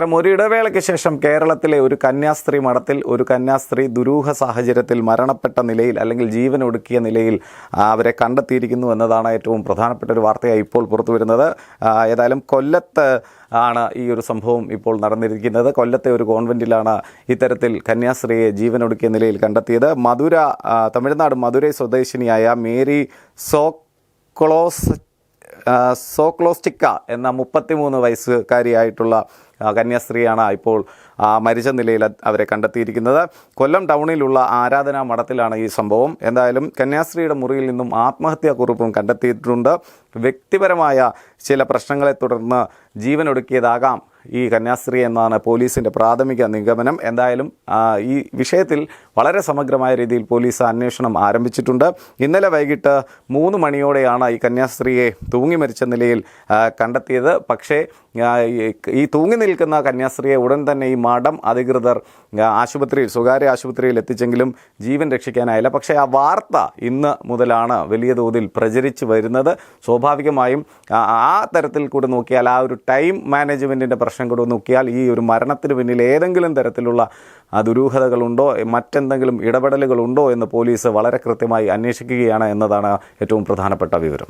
നമസ്കാരം. ഒരു ഇടവേളയ്ക്ക് ശേഷം കേരളത്തിലെ ഒരു കന്യാസ്ത്രീ മഠത്തിൽ ഒരു കന്യാസ്ത്രീ ദുരൂഹ സാഹചര്യത്തിൽ മരണപ്പെട്ട നിലയിൽ അല്ലെങ്കിൽ ജീവൻ ഒടുക്കിയ നിലയിൽ അവരെ കണ്ടെത്തിയിരിക്കുന്നു എന്നതാണ് ഏറ്റവും പ്രധാനപ്പെട്ട ഒരു വാർത്തയായി ഇപ്പോൾ പുറത്തു വരുന്നത്. ഏതായാലും കൊല്ലത്ത് ആണ് ഈ ഒരു സംഭവം ഇപ്പോൾ നടന്നിരിക്കുന്നത്. കൊല്ലത്തെ ഒരു കോൺവെന്റിലാണ് ഇത്തരത്തിൽ കന്യാസ്ത്രീയെ ജീവൻ ഒടുക്കിയ നിലയിൽ കണ്ടെത്തിയത്. മധുര തമിഴ്നാട് മധുരൈ സ്വദേശിനിയായ മേരി സോക്ലോസ് സോക്ലോസ്റ്റിക്ക എന്ന മുപ്പത്തിമൂന്ന് വയസ്സുകാരിയായിട്ടുള്ള കന്യാസ്ത്രീയാണ് ഇപ്പോൾ മരിച്ച നിലയിൽ അവരെ കണ്ടെത്തിയിരിക്കുന്നത്. കൊല്ലം ടൗണിലുള്ള ആരാധനാ മഠത്തിലാണ് ഈ സംഭവം. എന്തായാലും കന്യാസ്ത്രീയുടെ മുറിയിൽ നിന്നും ആത്മഹത്യാക്കുറിപ്പും കണ്ടെത്തിയിട്ടുണ്ട്. വ്യക്തിപരമായ ചില പ്രശ്നങ്ങളെ തുടർന്ന് ജീവനൊടുക്കിയതാകാം ഈ കന്യാസ്ത്രീ എന്നാണ് പോലീസിന്റെ പ്രാഥമിക നിഗമനം. എന്തായാലും ഈ വിഷയത്തിൽ വളരെ സമഗ്രമായ രീതിയിൽ പോലീസ് അന്വേഷണം ആരംഭിച്ചിട്ടുണ്ട്. ഇന്നലെ വൈകിട്ട് മൂന്ന് മണിയോടെയാണ് ഈ കന്യാസ്ത്രീയെ തൂങ്ങി മരിച്ച നിലയിൽ കണ്ടെത്തിയത്. പക്ഷേ ഈ തൂങ്ങി നിൽക്കുന്ന കന്യാസ്ത്രീയെ ഉടൻ തന്നെ ഈ മഠം അധികൃതർ ആശുപത്രിയിൽ സ്വകാര്യ ആശുപത്രിയിൽ എത്തിച്ചെങ്കിലും ജീവൻ രക്ഷിക്കാനായില്ല. പക്ഷേ ആ വാർത്ത ഇന്ന് മുതലാണ് വലിയ തോതിൽ പ്രചരിച്ചു വരുന്നത്. സ്വാഭാവികമായും ആ- തരത്തിൽ കൂടെ നോക്കിയാൽ ആ ഒരു ടൈം മാനേജ്മെന്റിന്റെ പ്രശ്നം കൂടെ നോക്കിയാൽ ഈ ഒരു മരണത്തിന് പിന്നിൽ ഏതെങ്കിലും തരത്തിലുള്ള ദുരൂഹതകളുണ്ടോ മറ്റെന്തെങ്കിലും ഇടപെടലുകളുണ്ടോ എന്ന് പോലീസ് വളരെ കൃത്യമായി അന്വേഷിക്കുകയാണ് എന്നതാണ് ഏറ്റവും പ്രധാനപ്പെട്ട വിവരം.